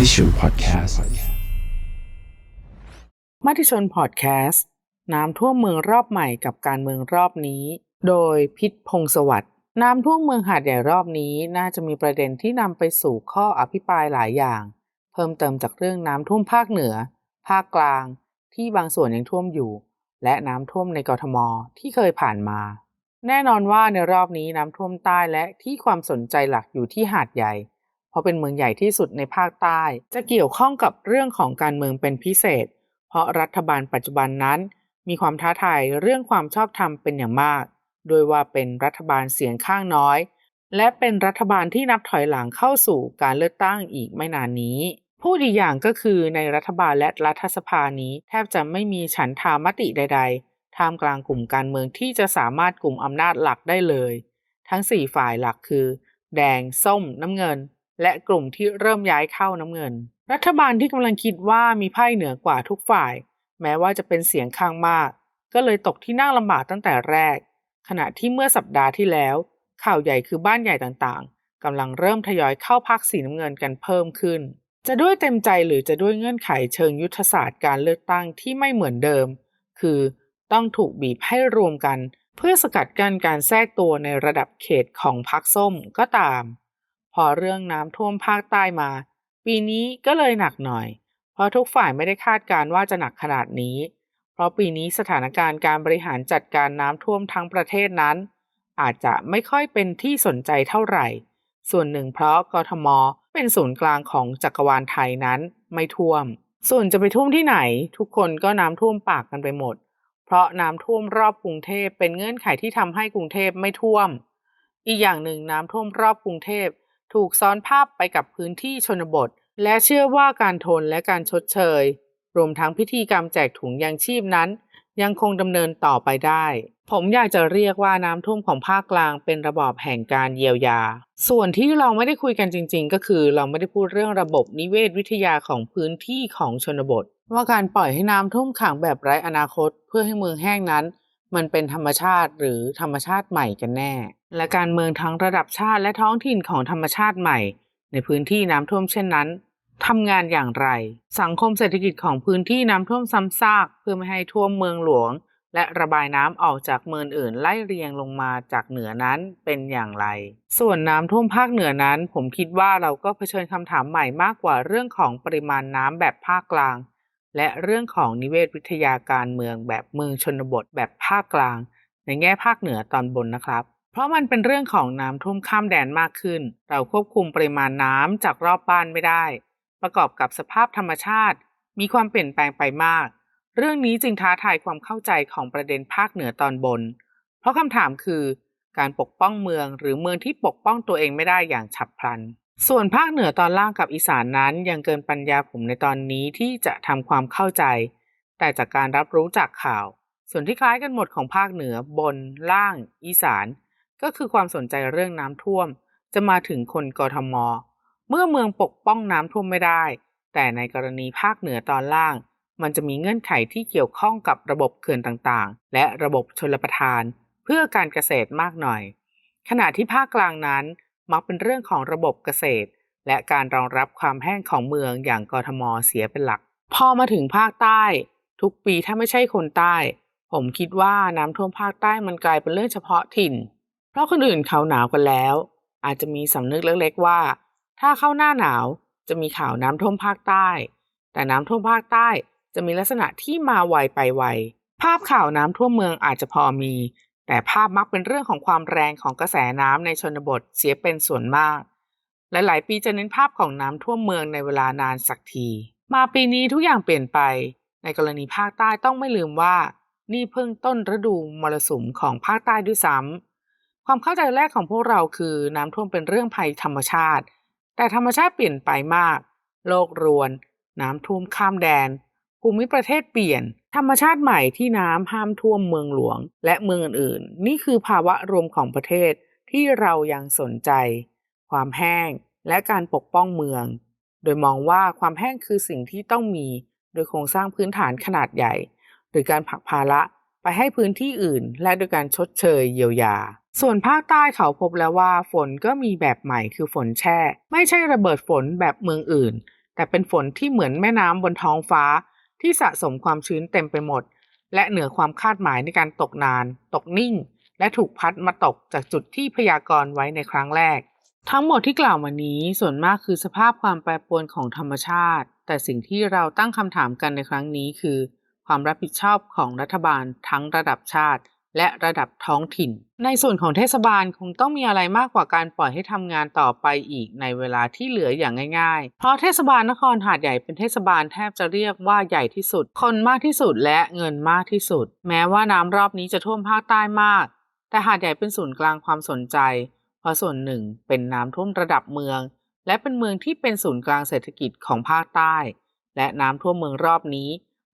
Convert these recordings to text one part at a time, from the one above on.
มติชนพอดแคสต์มติชนพอดแคสต์น้ำท่วมเมืองรอบใหม่กับการเมืองรอบนี้ โดยพิษพงศ์สวัสดิ์น้ำท่วมเมืองหาดใหญ่รอบนี้น่าจะมีประเด็นที่นำไปสู่ข้ออภิปรายหลายอย่าง เพิ่มเติมจากเรื่องน้ำท่วมภาคเหนือ ภาคกลาง ที่บางส่วนยังท่วมอยู่ และน้ำท่วมในกรทมที่เคยผ่านมา แน่นอนว่าในรอบนี้น้ำท่วมใต้และที่ความสนใจหลักอยู่ที่หาดใหญ่ เพราะเป็นเมืองใหญ่ที่สุดในภาคใต้ จะเกี่ยวข้องกับเรื่องของการเมืองเป็นพิเศษ เพราะรัฐบาลปัจจุบันนั้น มีความท้าทายเรื่องความชอบธรรมเป็นอย่างมาก โดยว่าเป็นรัฐบาลเสียงข้างน้อย และเป็นรัฐบาลที่นับถอยหลังเข้าสู่การเลือกตั้งอีกไม่นานนี้พูดอีกอย่างก็คือในรัฐบาลและรัฐสภานี้ แทบจะไม่มีฉันทามติใด ๆ ท่ามกลางกลุ่มการเมืองที่จะสามารถกลุ่มอำนาจหลักได้เลย ทั้ง 4 ฝ่ายหลักคือ แดง ส้ม น้ำเงิน และกลุ่มที่เริ่มย้ายเข้าน้ำเงิน รัฐบาลที่กำลังคิดว่ามีไพ่เหนือกว่าทุกฝ่าย แม้ว่าจะเป็นเสียงข้างมาก ก็เลยตกที่นั่งลำบากตั้งแต่แรก ขณะที่เมื่อสัปดาห์ที่แล้ว ข่าวใหญ่คือบ้านใหญ่ต่างๆกำลังเริ่มทยอยเข้าพักสีน้ำเงินกันเพิ่มขึ้น จะด้วยเต็มใจหรือจะด้วยเงื่อนไขเชิงยุทธศาสตร์การเลือกตั้งที่ไม่เหมือนเดิม คือต้องถูกบีบให้รวมกัน เพื่อสกัดกั้นการแทรกตัวในระดับเขตของพรรคส้มก็ตาม พอเรื่องน้ำท่วมภาคใต้มา ปีนี้ก็เลยหนักหน่อย เพราะทุกฝ่ายไม่ได้คาดการณ์ว่าจะหนักขนาดนี้ เพราะปีนี้สถานการณ์การบริหารจัดการน้ำท่วมทั้งประเทศนั้น อาจจะไม่ค่อยเป็นที่สนใจเท่าไหร่ ส่วนหนึ่งเพราะกทม เป็นศูนย์กลางของจักรวาลไทยนั้นไม่ท่วม ส่วนจะไปท่วมที่ไหน ทุกคนก็น้ำท่วมปากกันไปหมด เพราะน้ำท่วมรอบกรุงเทพเป็นเงื่อนไขที่ทำให้กรุงเทพไม่ท่วม อีกอย่างหนึ่งน้ำท่วมรอบกรุงเทพ ถูกซ้อนภาพไปกับพื้นที่ชนบท และเชื่อว่าการทนและการชดเชย รวมทั้งพิธีกรรมแจกถุงยางชีพนั้น ยังคงดำเนินต่อไปได้ ผมอยากจะเรียกว่าน้ำท่วมของภาคกลางเป็นระบอบแห่งการเยียวยา ส่วนที่เราไม่ได้คุยกันจริง ๆ ก็คือเราไม่ได้พูดเรื่องระบบนิเวศวิทยาของพื้นที่ของชนบท ว่าการปล่อยให้น้ำท่วมขังแบบไร้อนาคต เพื่อให้เมืองแห้งนั้น มันเป็นธรรมชาติหรือธรรมชาติใหม่กันแน่ และการเมืองทั้งระดับชาติและท้องถิ่นของธรรมชาติใหม่ ในพื้นที่น้ำท่วมเช่นนั้นทำงานอย่างไร สังคมเศรษฐกิจของพื้นที่น้ำท่วมซ้ำซากเพื่อไม่ให้ท่วมเมืองหลวง และระบายน้ำออกจากเมืองอื่นไล่เรียงลงมาจากเหนือนั้นเป็นอย่างไร ส่วนน้ำท่วมภาคเหนือนั้น ผมคิดว่าเราก็เผชิญคำถามใหม่มากกว่าเรื่องของปริมาณน้ำแบบภาคกลาง และเรื่องของนิเวศวิทยาการเมืองแบบเมืองชนบทแบบภาคกลาง ในแง่ภาคเหนือตอนบนนะครับ เพราะมันเป็นเรื่องของน้ำท่วมข้ามแดนมากขึ้น เราควบคุมปริมาณน้ำจากรอบบ้านไม่ได้ ประกอบกับสภาพธรรมชาติ มีความเปลี่ยนแปลงไปมาก เรื่องนี้จึงท้าทายความเข้าใจของประเด็นภาคเหนือตอนบน เพราะคำถามคือ การปกป้องเมืองหรือเมืองที่ปกป้องตัวเองไม่ได้อย่างฉับพลัน ส่วนภาคเหนือตอนล่างกับอีสานนั้นยังเกินปัญญาผมในตอนนี้ที่จะทำความเข้าใจ แต่จากการรับรู้จากข่าว ส่วนที่คล้ายกันหมดของภาคเหนือบนล่าง อีสาน ก็คือความสนใจเรื่องน้ำท่วม จะมาถึงคนกทม เมื่อเมืองปกป้องน้ำท่วมไม่ได้ แต่ในกรณีภาคเหนือตอนล่าง มันจะมีเงื่อนไขที่เกี่ยวข้องกับระบบเขื่อนต่างๆ และระบบชลประทาน เพื่อการเกษตรมากหน่อย ขณะที่ภาคกลางนั้น มักเป็นเรื่องของระบบเกษตร และการรองรับความแห้งของเมืองอย่างกทมเสียเป็นหลัก พอมาถึงภาคใต้ ทุกปีถ้าไม่ใช่คนใต้ ผมคิดว่าน้ำท่วมภาคใต้มันกลายเป็นเรื่องเฉพาะถิ่น เพราะคนอื่นเขาหนาวกันแล้ว อาจจะมีสำนึกเล็กๆว่า ถ้าเข้าหน้าหนาวจะมีข่าวน้ำท่วมภาคใต้ แต่น้ำท่วมภาคใต้จะมีลักษณะที่มาไวไปไวภาพข่าวน้ำท่วมเมืองอาจจะพอมี แต่ภาพมักเป็นเรื่องของความแรงของกระแสน้ำในชนบทเสียเป็นส่วนมาก หลายๆปีจะเน้นภาพของน้ำท่วมเมืองในเวลานานสักที มาปีนี้ทุกอย่างเปลี่ยนไป ในกรณีภาคใต้ต้องไม่ลืมว่า นี่เพิ่งต้นฤดูมรสุมของภาคใต้ด้วยซ้ำความเข้าใจแรกของพวกเราคือน้ำท่วมเป็นเรื่องภัยธรรมชาติ แต่ธรรมชาติเปลี่ยนไปมาก โลกรวน น้ำท่วมข้ามแดน ภูมิประเทศเปลี่ยน ธรรมชาติใหม่ที่น้ำห้ามท่วมเมืองหลวง และเมืองอื่นๆ นี่คือภาวะรวมของประเทศที่เรายังสนใจ ความแห้งและการปกป้องเมือง โดยมองว่าความแห้งคือสิ่งที่ต้องมี โดยโครงสร้างพื้นฐานขนาดใหญ่ หรือการผลักภาระไปให้พื้นที่อื่น และโดยการชดเชยเยียวยา ส่วนภาคใต้เขาพบแล้วว่าฝนก็มีแบบใหม่คือฝนแช่ ไม่ใช่ระเบิดฝนแบบเมืองอื่น แต่เป็นฝนที่เหมือนแม่น้ำบนท้องฟ้า ที่สะสมความชื้นเต็มไปหมด และเหนือความคาดหมายในการตกนาน ตกนิ่ง และถูกพัดมาตกจากจุดที่พยากรณ์ไว้ในครั้งแรก ทั้งหมดที่กล่าวมานี้ส่วนมากคือสภาพความแปรปรวนของธรรมชาติ แต่สิ่งที่เราตั้งคำถามกันในครั้งนี้คือ ความรับผิดชอบของรัฐบาลทั้งระดับชาติ และระดับท้องถิ่น ในส่วนของเทศบาลคงต้องมีอะไรมากกว่าการปล่อยให้ทำงานต่อไปอีกในเวลาที่เหลืออย่างง่าย ๆ เพราะเทศบาลนครหาดใหญ่เป็นเทศบาลแทบจะเรียกว่าใหญ่ที่สุด คนมากที่สุดและเงินมากที่สุด แม้ว่าน้ำรอบนี้จะท่วมภาคใต้มาก แต่หาดใหญ่เป็นศูนย์กลางความสนใจ เพราะส่วนหนึ่งเป็นน้ำท่วมระดับเมือง และเป็นเมืองที่เป็นศูนย์กลางเศรษฐกิจของภาคใต้ และน้ำท่วมเมืองรอบนี้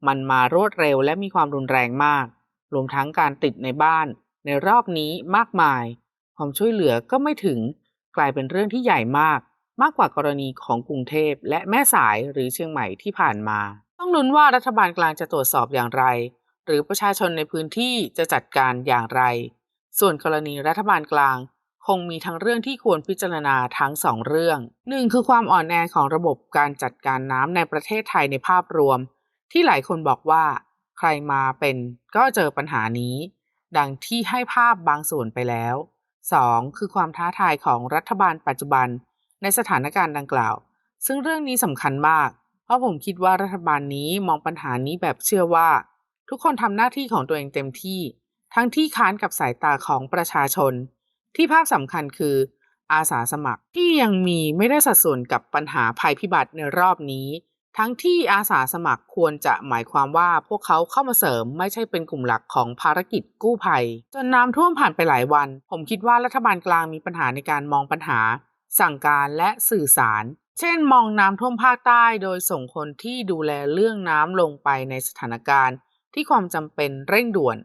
มันมารวดเร็วและมีความรุนแรงมาก รวมทั้งการติดในบ้านในรอบนี้มากมาย ความช่วยเหลือก็ไม่ถึงกลายเป็นเรื่องที่ใหญ่มาก มากกว่ากรณีของกรุงเทพและแม่สายหรือเชียงใหม่ที่ผ่านมา ต้องลุ้นว่ารัฐบาลกลางจะตรวจสอบอย่างไร หรือประชาชนในพื้นที่จะจัดการอย่างไร ส่วนกรณีรัฐบาลกลางคงมีทั้งเรื่องที่ควรพิจารณาทั้งสองเรื่องหนึ่งคือความอ่อนแอของระบบการจัดการน้ำในประเทศไทยในภาพรวม ที่หลายคนบอกว่า ใครมาเป็นก็เจอปัญหานี้ ดังที่ให้ภาพบางส่วนไปแล้ว 2. คือความท้าทายของรัฐบาลปัจจุบัน ในสถานการณ์ดังกล่าว ซึ่งเรื่องนี้สำคัญมาก เพราะผมคิดว่ารัฐบาลนี้มองปัญหานี้แบบเชื่อว่า ทุกคนทำหน้าที่ของตัวเองเต็มที่ ทั้งที่ค้านกับสายตาของประชาชน ที่ภาพสำคัญคือ อาสาสมัครที่ยังมีไม่ได้สัดส่วนกับปัญหาภัยพิบัติในรอบนี้ ทั้งที่อาสาสมัครควรจะหมายความว่าพวกเขาเข้ามาเสริมไม่ใช่เป็นกลุ่มหลักของภารกิจกู้ภัย จนน้ำท่วมผ่านไปหลายวัน ผมคิดว่ารัฐบาลกลางมีปัญหาในการมองปัญหา สั่งการและสื่อสาร เช่น มองน้ำท่วมภาคใต้โดยส่งคนที่ดูแลเรื่องน้ำลงไปในสถานการณ์ ที่ความจำเป็นเร่งด่วน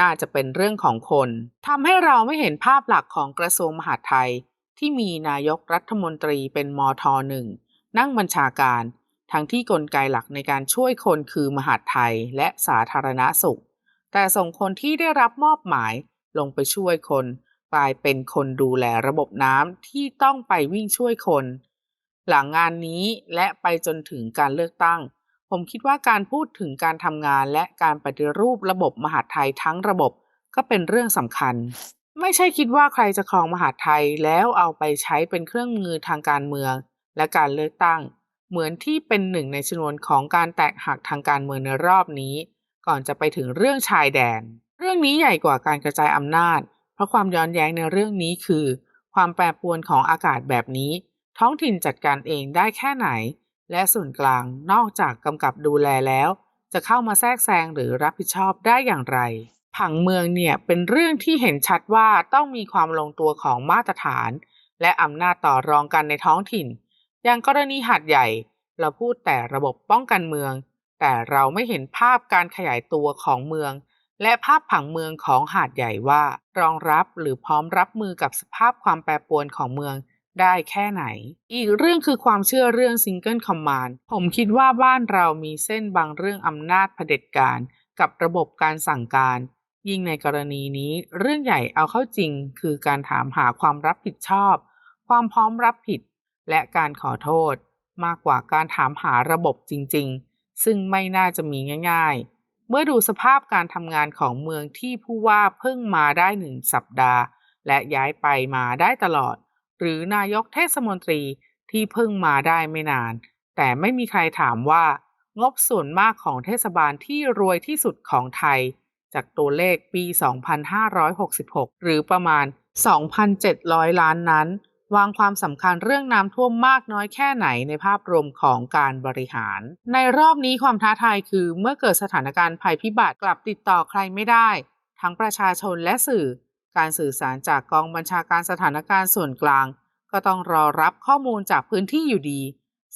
น่าจะเป็นเรื่องของคนทำให้เราไม่เห็นภาพหลักของกระทรวงมหาดไทย ที่มีนายกรัฐมนตรีเป็นมทหนึ่งนั่งบัญชาการ ทั้งที่กลไกหลักในการช่วยคนคือมหาดไทยและสาธารณสุข แต่ส่งคนที่ได้รับมอบหมายลงไปช่วยคนกลายเป็นคนดูแลระบบน้ำที่ต้องไปวิ่งช่วยคน หลังงานนี้และไปจนถึงการเลือกตั้ง ผมคิดว่าการพูดถึงการทำงานและการปฏิรูประบบมหาดไทยทั้งระบบก็เป็นเรื่องสำคัญ ไม่ใช่คิดว่าใครจะครองมหาดไทยแล้วเอาไปใช้เป็นเครื่องมือทางการเมืองและการเลือกตั้ง เหมือนที่เป็นหนึ่งในชนวนของการแตกหักทางการเมืองในรอบนี้ ก่อนจะไปถึงเรื่องชายแดน เรื่องนี้ใหญ่กว่าการกระจายอำนาจ เพราะความย้อนแย้งในเรื่องนี้คือ ความแปรปรวนของอากาศแบบนี้ ท้องถิ่นจัดการเองได้แค่ไหน และส่วนกลางนอกจากกำกับดูแลแล้ว จะเข้ามาแทรกแซงหรือรับผิดชอบได้อย่างไร ผังเมืองเนี่ยเป็นเรื่องที่เห็นชัดว่าต้องมีความลงตัวของมาตรฐาน และอำนาจต่อรองกันในท้องถิ่น อย่างกรณีหาดใหญ่ เราพูดแต่ระบบป้องกันเมือง แต่เราไม่เห็นภาพการขยายตัวของเมือง และภาพผังเมืองของหาดใหญ่ว่า รองรับหรือพร้อมรับมือกับสภาพความแปรปรวนของเมืองได้แค่ไหน อีกเรื่องคือความเชื่อเรื่องซิงเกิลคอมมานด์ผมคิดว่าบ้านเรามีเส้นบางเรื่องอำนาจเผด็จการ กับระบบการสั่งการ ยิ่งในกรณีนี้เรื่องใหญ่เอาเข้าจริง คือการถามหาความรับผิดชอบ ความพร้อมรับผิด และการขอโทษมากกว่าการถามหาระบบจริงๆ ซึ่งไม่น่าจะมีง่าย ๆ เมื่อดูสภาพการทำงานของเมืองที่ผู้ว่าเพิ่งมาได้หนึ่งสัปดาห์ และย้ายไปมาได้ตลอด หรือนายกเทศมนตรีที่เพิ่งมาได้ไม่นาน แต่ไม่มีใครถามว่า งบส่วนมากของเทศบาลที่รวยที่สุดของไทย จากตัวเลขปี 2566 หรือประมาณ 2,700 ล้านนั้น วางความสำคัญเรื่องน้ำท่วมมากน้อยแค่ไหนในภาพรวมของการบริหาร ในรอบนี้ความท้าทายคือเมื่อเกิดสถานการณ์ภัยพิบัติกลับติดต่อใครไม่ได้ ทั้งประชาชนและสื่อ การสื่อสารจากกองบัญชาการสถานการณ์ส่วนกลาง ก็ต้องรอรับข้อมูลจากพื้นที่อยู่ดี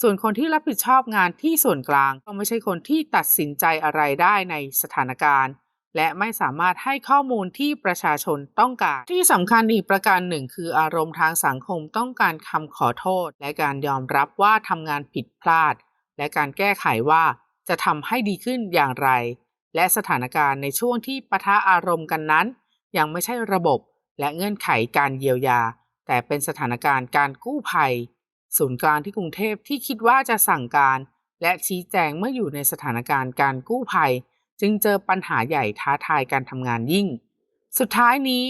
ส่วนคนที่รับผิดชอบงานที่ส่วนกลางก็ไม่ใช่คนที่ตัดสินใจอะไรได้ในสถานการณ์ และไม่สามารถให้ข้อมูลที่ประชาชนต้องการ ที่สำคัญอีกประการหนึ่ง คืออารมณ์ทางสังคมต้องการคำขอโทษ และการยอมรับว่าทำงานผิดพลาด และการแก้ไขว่าจะทำให้ดีขึ้นอย่างไร และสถานการณ์ในช่วงที่ปะทะอารมณ์กันนั้น ยังไม่ใช่ระบบและเงื่อนไขการเยียวยา แต่เป็นสถานการณ์การกู้ภัย ศูนย์กลางที่กรุงเทพที่คิดว่าจะสั่งการ และชี้แจงเมื่ออยู่ในสถานการณ์การกู้ภัย จึงเจอปัญหาใหญ่ท้าทายการทำงานยิ่ง สุดท้ายนี้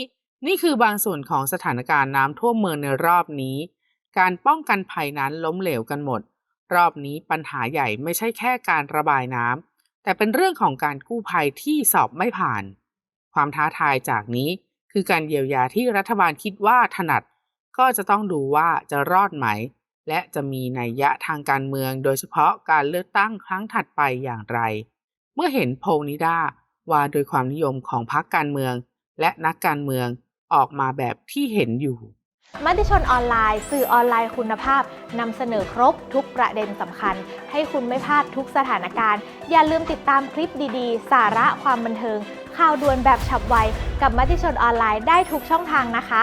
นี่คือบางส่วนของสถานการณ์น้ำท่วมเมืองในรอบนี้ การป้องกันภัยนั้นล้มเหลวกันหมด รอบนี้ปัญหาใหญ่ไม่ใช่แค่การระบายน้ำแต่เป็นเรื่องของการกู้ภัยที่สอบไม่ผ่าน ความท้าทายจากนี้ คือการเยียวยาที่รัฐบาลคิดว่าถนัด ก็จะต้องดูว่าจะรอดไหม และจะมีนัยยะทางการเมือง โดยเฉพาะการเลือกตั้งครั้งถัดไปอย่างไร เมื่อเห็นโพนิด้าว่าโดยความนิยมของพรรคการเมือง และนักการเมืองออกมาแบบที่เห็นอยู่มติชนออนไลน์ สื่อออนไลน์คุณภาพนำเสนอครบทุกประเด็นสำคัญ ให้คุณไม่พลาดทุกสถานการณ์ อย่าลืมติดตามคลิปดีๆ สาระความบันเทิง ข่าวด่วนแบบฉับไว กับมติชนออนไลน์ได้ทุกช่องทางนะคะ